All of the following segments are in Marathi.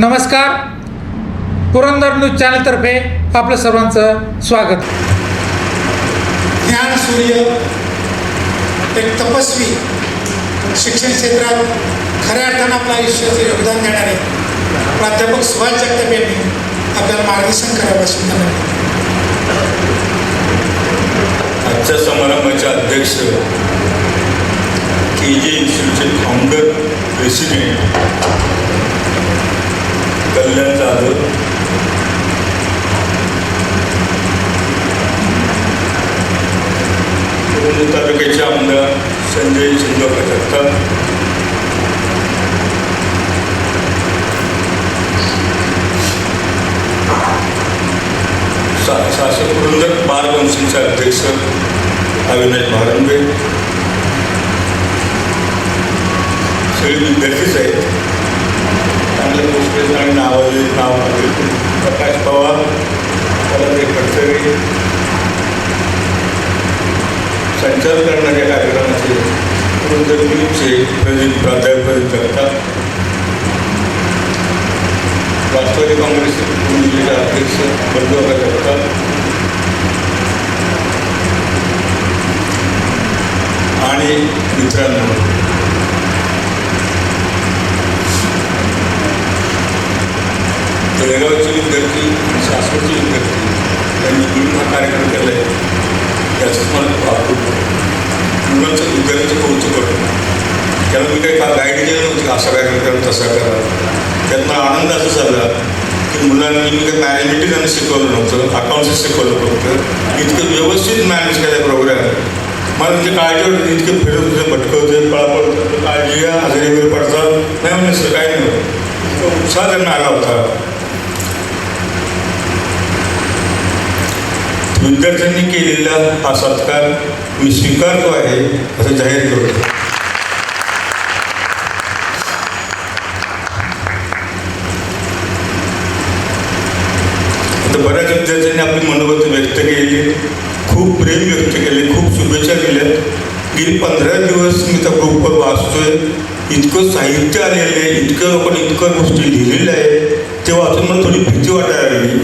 नमस्कार. पुरंदर न्यूज चॅनलतर्फे आपलं सर्वांचं स्वागत. ज्ञान सूर्य एक तपस्वी शिक्षण क्षेत्रात खऱ्या अर्थानं आपलं आयुष्याचं योगदान देणारे प्राध्यापक सुभाष जगताप यांनी आपल्याला मार्गदर्शन करावं धन्यवाद. आजच्या समारंभाचे अध्यक्ष के जे इन्स्टिट्यूटचे फाउंडर प्रेसिडेंट कल्याण जाधव तालुक्याचे आमदार संजय चंद्रकांत जगताप शासक शासन बार कौन्सिलचे अध्यक्ष अविनाश भारंबे सगळे विद्यार्थीच आहेत चांगल्या गोष्टी आणि नावाचे नाव प्रकाश पवार परत एक खडसरे संचालन करणाऱ्या कार्यक्रमाचे पुरंदर न्यूजचे प्रदीप प्राध्यापक करतात राष्ट्रवादी काँग्रेस पुरंदरचे अध्यक्ष बंधुका जगताप. आणि मित्रांनो जळगावचे विद्यार्थी शासनाची विद्यार्थी यांनी मिळून हा कार्यक्रम केला आहे त्याचंच मला वाटतं मुलांचं विद्यार्थ्यांचं कौतुक करतो त्याला मी काही का गाईड केलं नव्हतं की असं काय करा तसा करा. त्यांना आनंद असा झाला की मुलांनी मी काही मॅनेजमेंट शिकवलं नव्हतं अकाउंट्स शिकवलं नव्हतं इतकं व्यवस्थित मॅनेज केलं प्रोग्राम मला म्हणजे काळजी वाटते इतके फिरत होते भटकवते पळापळ काळजी घ्या आजारी वगैरे पडतात. नाही म्हणजे काही नाही. उत्साह त्यांना आला होता. विद्यार्थ्यांनी केलेला हा सत्कार मी स्वीकारतो आहे असं जाहीर करतो आता बऱ्याच विद्यार्थ्यांनी आपली मनोगत व्यक्त केली खूप प्रेम व्यक्त केले खूप शुभेच्छा दिल्या. गेली पंधरा दिवस मी त्या ग्रुपवर वाचतोय. इतकं साहित्य आलेलं आहे इतकं आपण इतकं गोष्टी लिहिलेल्या आहे ते वाचून मला थोडी भीती वाटायला लागली.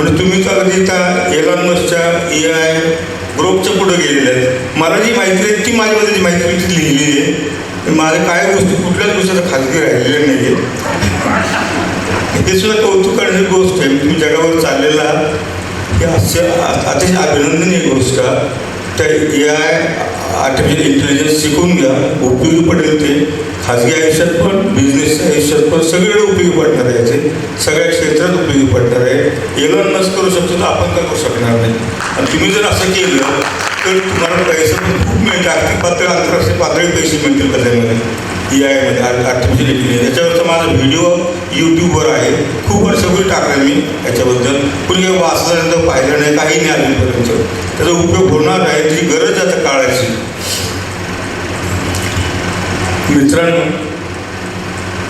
म्हणजे तुम्ही तर अगदी त्या एलॉन मस्कच्या ए आय ग्रुपच्या पुढे गेलेल्या आहेत. मला जी माहिती आहे ती माझ्यामध्ये जी माहिती मी ती लिहिलेली आहे. माझ्या काय गोष्टी कुठल्याच गोष्टीचा खाजगी राहिलेल्या नाही आहे हे सुद्धा कौतुक करण्याची गोष्ट आहे. तुम्ही जगावर चाललेला हे अतिशय अभिनंदनीय गोष्ट त्या ए आय आर्टिफिशियल इंटेलिजन्स शिकून घ्या उपयोगी पडेल ते. खाजगी आयुष्यात पण बिझनेसच्या आयुष्यात पण सगळीकडे उपयोगी पडणार आहे याचे. सगळ्या क्षेत्रात उपयोगी पडणार आहे. एलन नस करू शकतो तर आपण का करू शकणार नाही. आणि तुम्ही जर असं केलं तर तुम्हाला पैसे पण खूप मिळतील. आर्थिक पातळी आंतरराष्ट्रीय पातळी पैसे मिळतील कशामध्ये ए आयमध्ये आर्टिफिशियल इंटेलिजन्स याच्यावरचा माझा व्हिडिओ यूट्यूबवर आहे. खूप वर्षपूर्वी टाकला मी याच्याबद्दल. कुणी काही वाचल्यानंतर पाहिलं नाही काही नाही अजूनपर्यंत. त्याचा उपयोग होणार आहे ती गरज आता काळाची मित्रांनो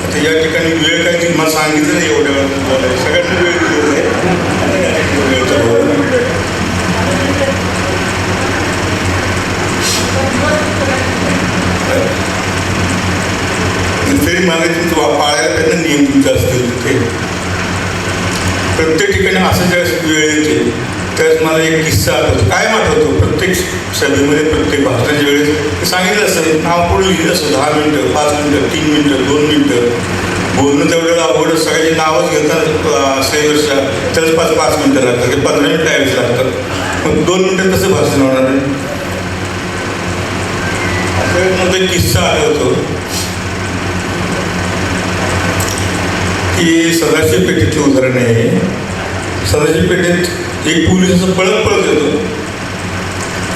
आता या ठिकाणी वेळ काही मला सांगितलं नाही एवढ्या वेळ बोलायला. सगळ्यांना वेळ दिलेला आहे. तरी मला तुमचं पाळायला त्यांना नियम तुमचे असतील तिथे. प्रत्येक ठिकाणी असं ज्यावेळेस वेळ येते त्यावेळेस मला एक किस्सा आठवतो. काय आठवतो? प्रत्येक सभेमध्ये प्रत्येक भाषणाच्या वेळेस सांगितलं असतं नाव पुढे लिहिलं असतं दहा मिनटं पाच मिनटं तीन मिनटं दोन मिनटं. बोलणं तेवढं अवघड सगळ्यांचे नावच घेतात सेवर्सच्या त्याच पाच पाच मिनटं लागतात ते पंधरा मिनटं यावेळेस लागतात. मग दोन मिनटं कसं भाषण होणार? आहे मग एक किस्सा आठवतो की सदाशिव पेठेचे उदाहरण आहे सदाशिव पेठेत एक पोलीस असं पळत पळत येतो.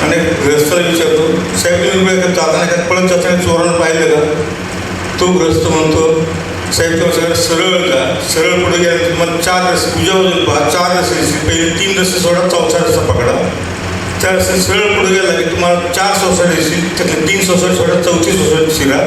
अनेक ग्रस्ताला विचारतो. साहेब तुम्ही वेळ जाताना काय पळत जाताना चोरानं पाहिलं का? तो ग्रस्त म्हणतो साहेब तेव्हा सगळं सरळ जा सरळ पुढे गेला तुम्हाला चार रस्ते पूजा बाजूला पहा चार रस्ते दिसतील. पहिले तीन रस्ते सोडा चौथा रस्ता पकडा. त्या सरळ पुढे गेला की तुम्हाला चार सोसायटी दिसतील त्यातले तीन सोसायटी सोडा चौथी सोसायटी शिरा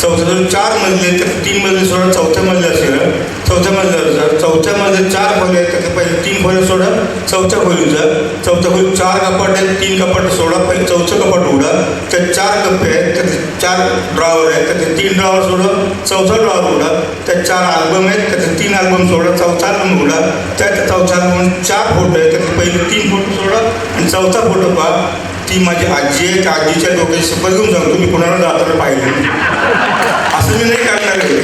चौथ्या चार मजले त्यात तीन मजले सोडा चौथ्या मजल्यावर शिरा चौथ्या मजल्यावर जा चौथ्या मजल्यात चार खोल्या आहेत त्यातल्या पहिले तीन खोल्या सोडा चौथ्या खोलीत जा चौथ्या खोली चार कपाट आहेत तीन कपाट सोडा पहिले चौथं कपाट उघडा त्यात चार कप्पे आहेत त्यात चार ड्रॉवर आहेत त्यातले तीन ड्रॉवर सोडा चौथा ड्रॉवर उघडा त्यात चार आल्बम आहेत त्यातले तीन आल्बम सोडा चौथा आल्बम उघडा त्यात चौथा आल्बम चार फोटो आहेत त्यातले पहिले तीन फोटो सोडा आणि चौथा फोटो पहा ती माझी आजी आहे त्या आजीच्या डोक्याची शपथ घेऊन सांगतो मी कोणाला जाताना पाहिलं असं मी नाही करणार आहे.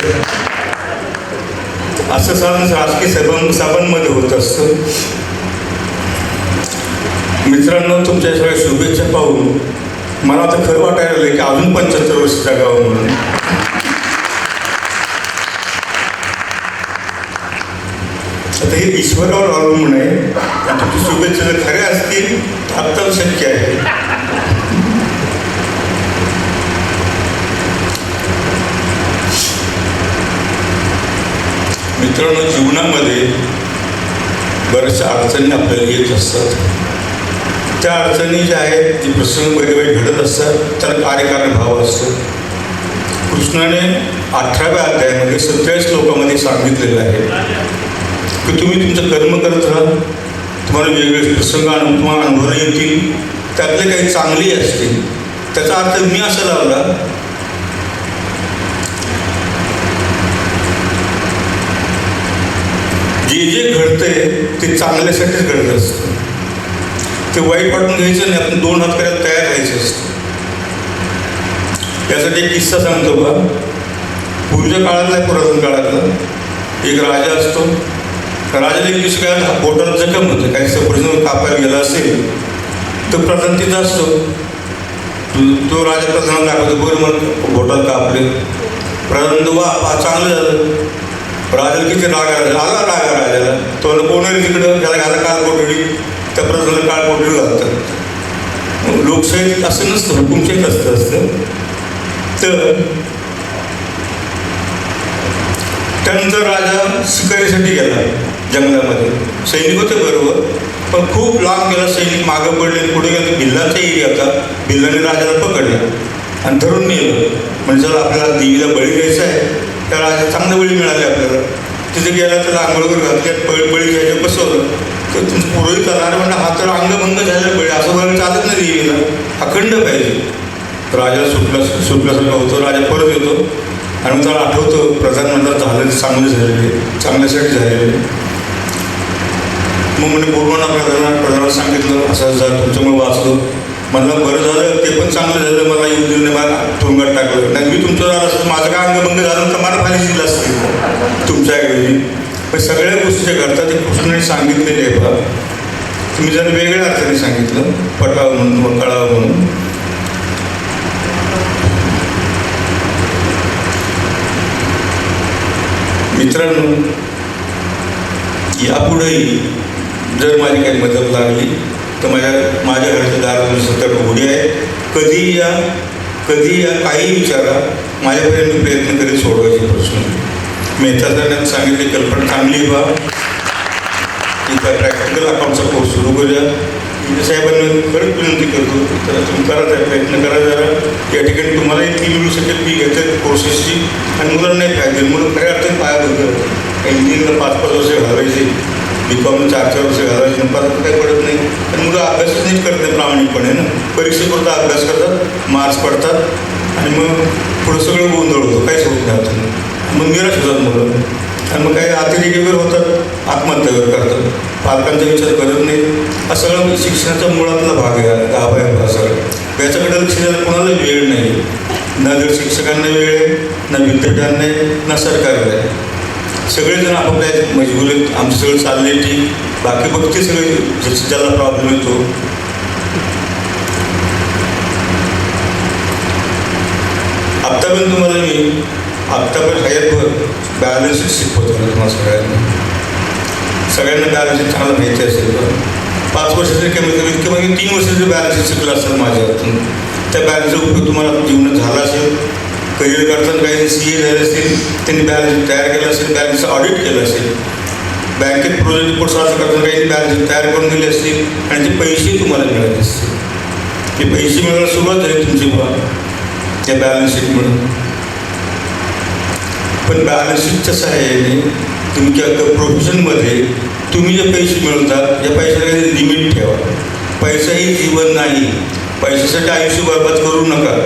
असं सण राजकीय सभा सभांमध्ये होत असतं. मित्रांनो तुमच्या सगळ्या शुभेच्छा पाहून मला आता खरं वाटायला लागलं की अजून पंच्याहत्तर वर्ष जगावं म्हणून. हे ईश्वरावर अवलंबून आहे. तुमची शुभेच्छा जर खऱ्या असतील तर शक्य आहे. मित्रांनो जीवनामध्ये बऱ्याचशा अडचणी आपल्याला येत असतात. त्या अडचणी ज्या आहेत ती प्रसंग वेगवेगळे घडत असतात. त्याला कार्यकारण भाव असतो. कृष्णाने अठराव्या अध्यायामध्ये सत्तेचाळीस लोकांमध्ये सांगितलेलं आहे. की तुम्ही तुमचं कर्म करत राहा. तुम्हाला वेगवेगळे प्रसंग अनु तुम्हाला अनुभव येतील. त्यातले काही चांगली असतील. त्याचा अर्थ मी असा लावला. जे जे घडतंय ते चांगल्यासाठीच घडत असतं. ते वाईट वाटून घ्यायचं नाही. आपण दोन हात करायला तयार राहायचं असतं. यासाठी एक किस्सा सांगतो बा. पूर्वीच्या काळातला आहे, पुरातन काळातला एक राजा असतो. राजाला एक दिवशी काय जखम होतं काही सफरजन कापायला गेला असेल तर प्रधान तिथं असतो. तो- राजा प्रधान दाखवतो बरं मग बोटाला कापले. प्रधान वा चांगलं झालं. राजाला किती राग आला आला राग राजाला. तो म्हणतो, तिकडं? त्याला घाला काळ कोठडी. त्या प्रधानाला काळ कोठडी लागतं. लोकशाही असं नसतं हुकुमशाही असतं असतं. तर त्यानंतर राजा शिकारीसाठी गेला. जंगलामध्ये. सैनिक होते बरोबर पण खूप लांब गेला सैनिक मागं पडले पुढे गेले. भिल्लाचा एरिया होता. भिल्लाने राजाला पकडलं आणि धरून नेलं. म्हणजे जर आपल्याला देवीला बळी द्यायचा आहे. त्या राजा चांगलं बळी मिळाली आपल्याला. तिथे गेला त्याला आंघोळकर घातल्यात बळी बळी घ्यायचं बसवलं. तर तुमचं पुरोहित करणार म्हणजे हा तर अंगभंग झालं बळी. असं बरं चालत नाही देवीला. अखंड पाहिजे. राजा सुटला सुटल्यासारखा होतो. राजा परत येतो. आणि मग त्याला आठवतो प्रधानमंत्री झालं ते चांगले झालेले चांगल्यासाठी झालेले मग म्हणजे पूर्ण प्रधान प्रधानाला सांगितलं असं झालं तुमच्यामुळे वाचलो. म्हणलं बरं झालं ते पण चांगलं झालं मला येऊ दिलं मला तुरुंगात टाकलं. नाही मी तुमचं झालं असतं माझं काय अंगभंग झालं तर मला फायदे दिलं असतं. तुमच्या ऐवजी पण सगळ्या गोष्टी ज्या घडतात ते कृष्णाने सांगितलेले आहे बा तुम्ही जर वेगळ्या अर्थाने सांगितलं पटावं म्हणून किंवा कळावं म्हणून. मित्रांनो यापुढेही जर माझी काही मदत लागली तर माझ्या माझ्या घराच्या दार सतत उघडी आहे कधी या कधी या काही विचारा. माझ्यापर्यंत मी प्रयत्न करीत सोडवायचे प्रश्न मेहता सांगितली कल्पना चांगली व्हा इथं प्रॅक्टिकल अकाउंटचा कोर्स सुरू करूया. म्हणजे मी साहेबांना खरंच विनंती करतो तर तुम्ही करा त्या प्रयत्न करा जरा. या ठिकाणी तुम्हाला ती मिळू शकेल. मी घेते कोर्सेसची आणि मुलांनाही फायदे म्हणून खऱ्या अर्थाने पाया बघतो इंजिनिअरला पाच पाच वर्ष घालायचे बी कॉम चार चार वर्ष घालवायचे आणि परत काही पडत नाही. आणि मुलं अभ्यासच नाही करत नाही प्रामाणिकपणे ना? परीक्षेपुरता अभ्यास करतात मार्क्स पडतात आणि मग पुढं सगळं गोंधळ होतो. काहीच होत नाही अजून. मग निराश होतात मुलं. आणि मग काही अतिरेकी वगैरे होतात आत्महत्या वगैरे करतात. पालकांचा विचार करत नाही हा सगळा शिक्षणाचा मुळातला भाग आहे. गाभा आहे हा सगळा. याच्याकडे लक्ष द्यायला कोणाला वेळ नाही. ना जर शिक्षकांना वेळ आहे ना विद्यार्थ्यांना आहे ना सरकारला आहे. सगळेजण आपापल्या ह्याच्यात मजबूर आहेत आमचं सगळं चालले ठीक बाकी बघते सगळे जसं ज्याला प्रॉब्लेम येतो. आत्तापर्यंत तुम्हाला मी आत्तापर्यंत हयातभर बॅलन्स शिकवतो तुम्हाला सगळ्यांना. सगळ्यांना बॅलन्स चांगलं माहिती असेल तर पाच वर्षाचे कमीत कमीत किंवा तीन वर्षाचे बॅलन्स शिकलं असेल माझ्या हातून त्या बॅलन्सचा उपयोग तुम्हाला जीवनात झाला असेल. करिअर करताना काही सी ए झाले असतील त्यांनी बॅलन्स तयार केलं असेल बॅलन्सचं ऑडिट केलं असेल. बँकेत प्रोजेक्ट रिपोर्ट साजरा करताना काही बॅलन्स तयार करून दिले असतील आणि ते पैसे तुम्हाला मिळाले असतील. ते पैसे मिळायला सुरुवात झाली तुमची बा त्या बॅलन्स शीटमधून पण बॅलन्स शीटच्या सहाय्याने तुमच्या प्रोफेशनमध्ये तुम्ही जे पैसे मिळवतात या पैशाला काही लिमिट ठेवा. पैसाही जीवन नाही. पैशासाठी आयुष्य बरबाद करू नका.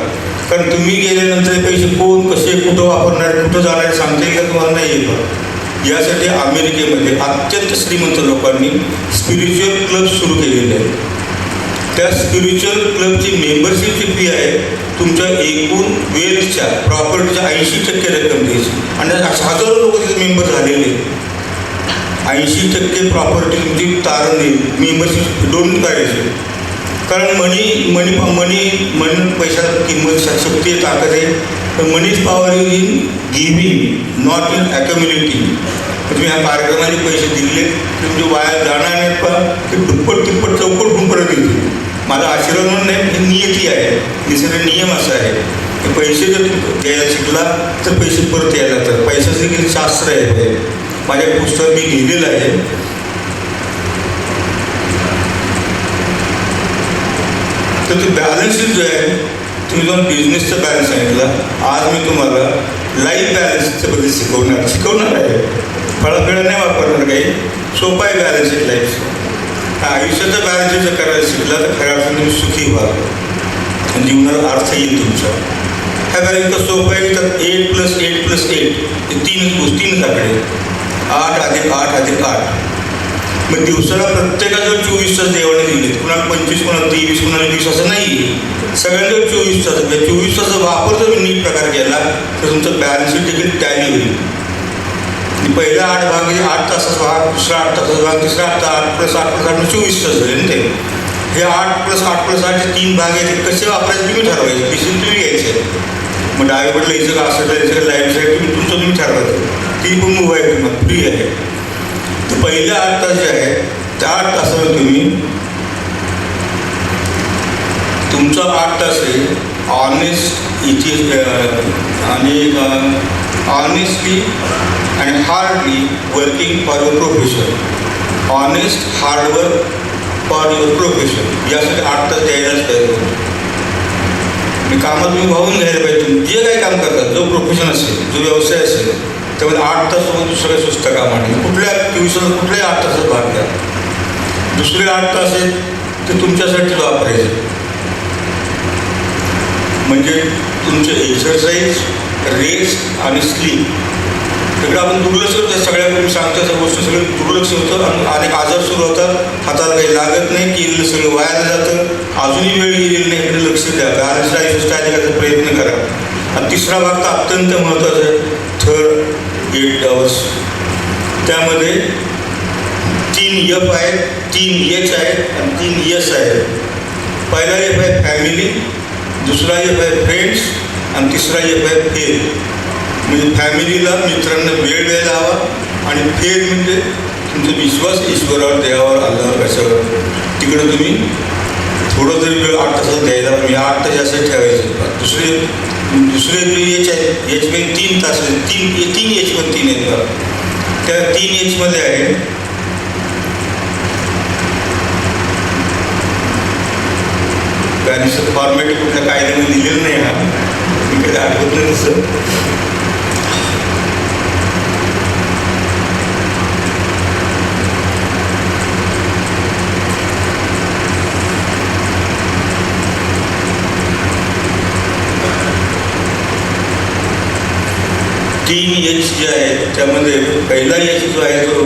कारण तुम्ही गेल्यानंतर पैसे कोण कसे कुठं वापरणार कुठं जाणार सांगता येईल का तुम्हाला? नाही येत यासाठी अमेरिकेमध्ये अत्यंत श्रीमंत लोकांनी स्पिरिच्युअल क्लब सुरू केलेले आहेत. त्या स्पिरिच्युअल क्लबची मेंबरशिपची फी आहे तुमच्या एकूण वेल्थच्या प्रॉपर्टीच्या ऐंशी टक्के रक्कम द्यायची. आणि हजारो लोक तिथे मेंबर झालेले ऐंशी टक्के प्रॉपर्टी तुमची तारण देईल मेंबरशिप डोनेट करायची. कारण मनी मनी मनी मनी पैशाला किंमत शक्ती आहे ताकद आहे. तर money's power is in giving not in a community तुम्ही ह्या कार्यक्रमाने पैसे दिले तर तुमचे वाया जाणार नाहीत पण ते दुप्पट तिप्पट चौपट होऊन परत येतील माझा आशीर्वाद म्हणून नाही ही नियती आहे. निसर्ग नियम असा आहे. की पैसे जर द्यायला शिकला तर पैसे परत यायला जातात पैशाचं देखील शास्त्र आहे माझ्या पुस्तक मी लिहिलेलं आहे. तर ते बॅलन्स जो आहे तुम्ही जाऊन बिझनेसचा बॅलन्स सांगितला. आज मी तुम्हाला लाईफ बॅलन्सच्या बद्दल शिकवणार. शिकवणार आहे. फळाफेळा नाही वापरणार काही. सोपा आहे बॅलन्स शीट लाईफ आयुष्याचा बॅलन्स जर करायला शिकला तर खऱ्या अर्थाने तुम्ही सुखी व्हाल जीवनाला अर्थ येईल तुमचा. ह्या बॅलन्स इतकं सोपं आहे तर eight plus eight plus eight हे तीन गोष्टी तीनच आकडे आठ अधिक आठ अधिक आठ. मग दिवसाला प्रत्येकाजवळ चोवीस तास देवाने दिले. कुणाला पंचवीस कोणाला तेवीस कोणाला वीस असं नाही सगळ्यांजवळ चोवीस तास. चोवीस तासाचा वापर जर तुम्ही नीट प्रकार केला तर तुमचं बॅलन्स देखील टॅली होईल. पहिला आठ भाग म्हणजे आठ तासाचा भाग दुसरा आठ तासाचा भाग तिसरा आठ तास आठ प्लस आठ प्लस आठ म्हणजे चोवीस तास झाले ना ते. हे आठ प्लस आठ प्लस आठ तीन भाग आहेत कसे वापरायचे तुम्ही ठरवायचे. डिसिजन तुम्ही घ्यायचे. मग डावीकडलं यायचं का असं जायचं का लाइट साईड तुम्ही तुमचं तुम्ही ठरवायचं. ती पण मोबाईल आहे फ्री आहे. पहिल्या आठ तास जे आहे त्या आठ तासाला तुम्ही तुमचा आठ तास आहे ऑनेस्ट इथे आणि ऑनेस्टली आणि hardly working for your profession honest hard work for your profession यासाठी आठ तास द्यायलाच पाहिजे आणि कामात तुम्ही वाहून घ्यायला पाहिजे. तुम्ही जे काही काम करतात जो प्रोफेशन असेल जो व्यवसाय असेल त्यामध्ये आठ तास सोबत दुसरं सुस्त काम आणले कुठल्या चोवीस कुठल्याही आठ तासात भाग घ्या. दुसरे आठ तास आहेत ते तुमच्यासाठी वापरायचे. म्हणजे तुमचे एक्सरसाइज रेस्ट आणि स्लीप तिकडे आपण दुर्लक्ष करतो सगळ्या तुम्ही सांगता त्या गोष्टी सगळं दुर्लक्ष होतं आणि अनेक आजार सुरू होतात. हाताला काही लागत नाही केलेलं सगळं वायाला जातं. अजूनही वेळ गेलेली नाही इकडे लक्ष द्या. बॅलन्स लाईफस्टाईल करायचा प्रयत्न करा. आणि तिसरा भाग तर अत्यंत महत्त्वाचा आहे थर एट आवर्स त्यामध्ये तीन यफ आहेत तीन एच आहेत आणि तीन यस आहेत. पहिला एफ आहे फॅमिली दुसरा एफ आहे फ्रेंड्स आणि तिसरा एफ आहे फेर म्हणजे फॅमिलीला मित्रांना वेळ द्यायला हवा आणि फेर म्हणजे तुमचा विश्वास ईश्वरावर देवावर अल्लावर कशावर. तिकडं तुम्ही थोडं जरी वेळ आठ तासात द्यायला मी आठ तास असे ठेवायचे. दुसरे दुसरे एच आहे एचमध्ये तीन तास तीन तीन एच पण तीन आहेत बघा त्या तीन एचमध्ये आहे. बॅलन्सचं फॉर्मॅट कुठल्या कायद्याने दिलेलं नाही हा. मी कधी आठवत नाही तसं तीन एच जे आहे त्यामध्ये पहिला एच जो आहे तो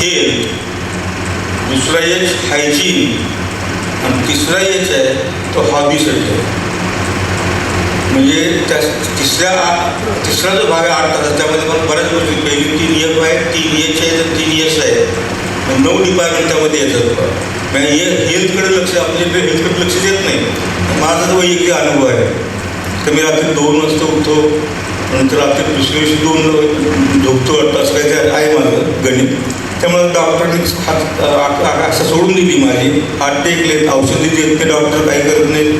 हेल्थ दुसरा एच हायजीन आणि तिसरा एच आहे तो हॉबीसाठी आहे म्हणजे त्या तिसऱ्या तिसरा जो भाग आहे आठ त्यामध्ये पण बऱ्याच गोष्टी. पहिली तीन एफ आहे तीन एच आहे तर तीन एस आहे. नऊ डिपार्टमेंट त्यामध्ये येतात. आणि हे हेल्थकडे लक्ष आपल्या हेल्थकडे लक्ष देत नाही. माझा जो एक अनुभव आहे. तर मी रात्री दोन वाजता उठतो नंतर रात्री दुसऱ्या दिवशी दोन झोपतो वाटतं असं काही आहे माझं गणित. त्यामुळे डॉक्टरनी हात असं सोडून दिली माझी. हात टेकले औषधी देत ते डॉक्टर काही करत नाहीत.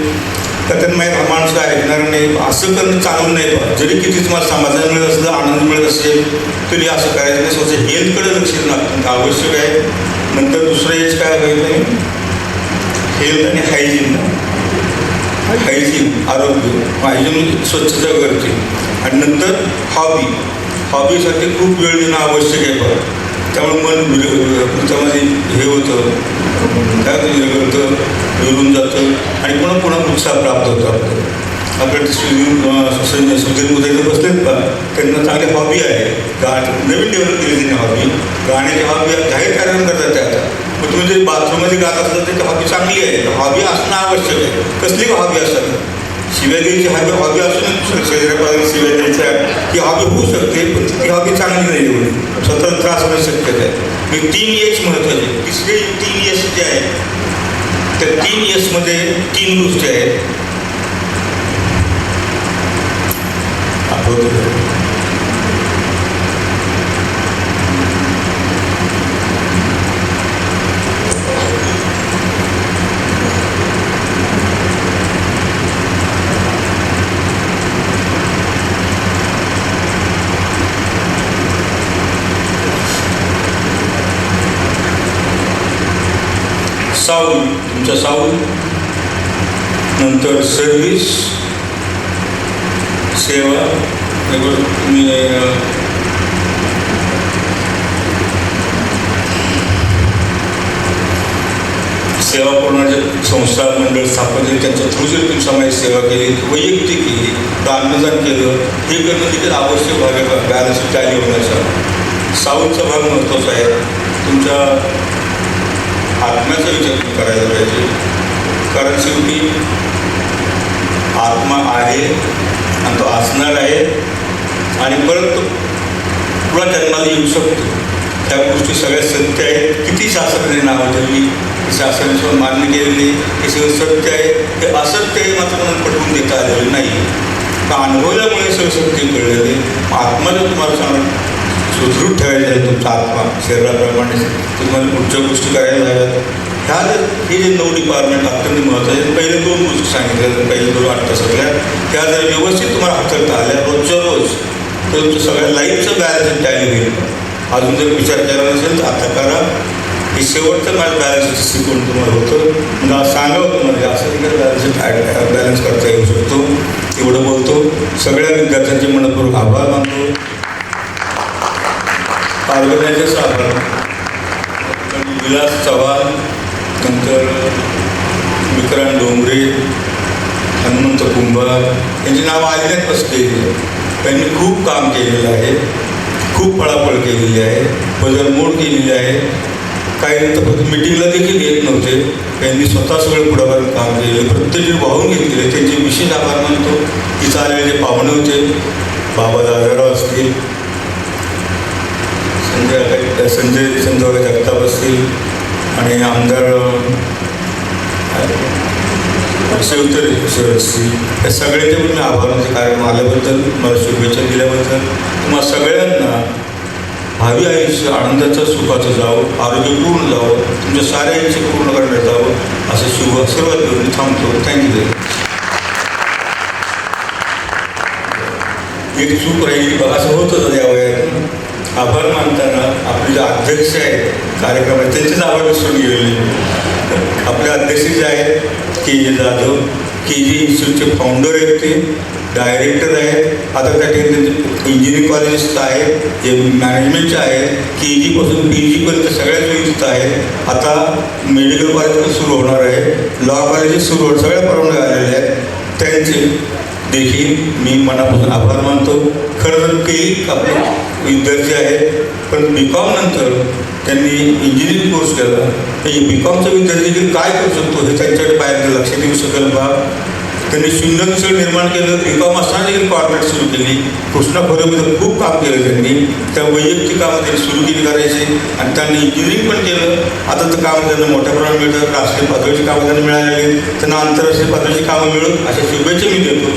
तर त्यांना माहीत हा माणूस ऐकणार नाही? असं करणं चांगलं नाही बा. जरी कितीच मला समाधान मिळत असलं आनंद मिळत असेल तरी असं करायचं नाही. स्वतः हेल्थकडे लक्ष देणं आवश्यक आहे. नंतर दुसरं एज काय होईल हेल्थ आणि हायजीन हायजीन आरोग्य. हायजीन म्हणजे स्वच्छता करते. आणि नंतर हॉबी हॉबीसाठी खूप वेळ देणं आवश्यक आहे बघा. त्यामुळे मन त्यामध्ये हे होतं. काय होतं, वेगळं होतं विरून जातं आणि पुन्हा पुन्हा उत्साह प्राप्त होतो आपल्याला. आपल्या सुधीर सुधीर मुद्दे बसलेत का त्यांना चांगली हॉबी आहे. गा नवीन डेव्हलप केली त्यांनी हॉबी गाण्याची हॉबी जाहीर कार्यक्रम करतात त्या आता. मग तुम्ही जे बाथरूममध्ये गात असतात तर हॉबी चांगली आहे. हॉबी असणं आवश्यक आहे. कसली हॉबी असतात. शिवाजीची हॉबी हॉबी असून नये शरीरापासून शिव्या ही हॉबी होऊ शकते पण ती हॉबी चांगली नाही एवढी. स्वतःला त्रास होण्याची शक्यता आहे. मी तीन यश महत्त्वाचे तिसरे तीन यश जे आहे त्या तीन यशमध्ये तीन गोष्टी आहेत. आठवतं साऊल तुमचा साऊल नंतर सर्व्हिस सेवा हे तुम्ही सेवा करणारे संस्था मंडळ स्थापन केली त्यांच्या थ्रू जर तुम्ही समाज सेवा केली. वैयक्तिक केली तर अन्नदान केलं हे करणं देखील आवश्यक भाग आहे. बॅलन्स टॅली होण्याचा. साऊथचा भाग महत्त्वाचा आहे. तुमच्या आत्म्याचा विचार करायला पाहिजे. कारण शेवटी आत्मा आहे आणि तो असणार आहे. आणि परंतु तो पुढा जन्माला येऊ शकतो. त्या गोष्टी सगळ्या सत्य आहेत. किती शास्त्राने नावं ठेवली? शासनाशिवाय मान्य केलेली. हे सगळं सत्य आहे. हे असत्य आहे मात्र म्हणून पटवून देता आलेलं नाही. का अनुभवल्यामुळे सगळं सत्य कळलेले आहे. तुम्हाला सांगणार सुदृढ ठेवायचं आहे तुमचा आत्मा. शरीराप्रमाणे तुम्हाला पुढच्या गोष्टी करायला हव्यात ह्या जर हे जे नऊ डिपार्टमेंट अत्यंत महत्त्वाचे आहेत. पहिले दोन गोष्टी सांगितल्या. पहिले दोन आठ तासातल्या. त्या जर व्यवस्थित तुम्हाला हाताळता आल्या रोजच्या रोज तुमचं सगळ्या लाईफचं बॅलन्स टाईम होईल अजून जर विचार केला नसेल तर आता करा. हे शेवटचं माझं बॅलन्स शिकवून तुम्हाला होतं. मला सांगावं तुम्हाला असं तिकडे बॅलन्स बॅलन्स करता येऊ शकतो. एवढं बोलतो. सगळ्या विद्यार्थ्यांचे मनपूर्वक आभार मानतो. पार्वत्याचेच आभार. विलास चव्हाण नंतर विक्रांत डोंगरे हनुमंत कुंभार यांची नावं आलेल्याच असते त्यांनी खूप काम केलेलं आहे. खूप पळापळ केलेली आहे. बदलमोड केलेली आहे. काही तर फक्त मिटिंगला देखील येत नव्हते. त्यांनी स्वतः सगळं पुढाकार काम केलेलं प्रत्येक वाहून घेतलेले त्यांचे विशेष आभार मानतो तिथं आलेले जे पाहुणे होते बाबा दादाराव असतील संजय संजय संजय जगताप असतील आणि आमदार या सगळ्यांचे पण मी आभार मानते कारण आल्याबद्दल मला शुभेच्छा दिल्याबद्दल. तुम्हाला सगळ्यांना भावी आयुष्य आनंदाचं सुखाचं जावं आरोग्यपूर्ण जावं तुमच्या साऱ्या इच्छा पूर्ण करण्यात जावं असं शुभ देऊन मी थांबतो. थँक्यू एक चूक राहिली बघा असं होतं या वयात. आभार मानताना आपले जे अध्यक्ष आहेत कार्यक्रमात त्यांचेच आभार विसरून गेलेले आपले अध्यक्ष जे आहेत के जे जाधव के जी इन्स्टिट्यूटचे फाउंडर आहेत ते डायरेक्टर आहेत. आता त्या ठिकाणी त्यांचे इंजिनिअरिंग कॉलेजेस आहेत जे मॅनेजमेंटचे आहेत के जीपासून पी जीपर्यंत सगळ्या सोयी तिथं आहेत. आता मेडिकल कॉलेज पण सुरू होणार आहे लॉ कॉलेजेस सुरू होणार सगळ्या परवानग्या आलेल्या आहेत. त्यांचे देखील मी मनापासून आभार मानतो. खरं तर काही आपले विद्यार्थी आहेत पण बी कॉम नंतर त्यांनी इंजिनिअरिंग कोर्स केला. तर बी कॉमचा विद्यार्थी देखील काय करू शकतो हे त्यांच्याकडे बाहेर लक्ष देऊ शकेल बा. त्यांनी शून्य मिसळ निर्माण केलं बी कॉम असताना देखील कॉर्पोरेट सुरू केली. कृष्णा खोऱ्यामध्ये खूप काम केलं त्यांनी. त्या वैयक्तिक कामं त्यांनी सुरू केली करायची आणि त्यांनी इंजिनिअरिंग पण केलं. आता तर कामं त्यांना मोठ्या प्रमाणात मिळतात राष्ट्रीय पातळीची कामं त्यांना मिळालेली त्यांना आंतरराष्ट्रीय पातळीची कामं मिळून अशा शुभेच्छा मी देतो.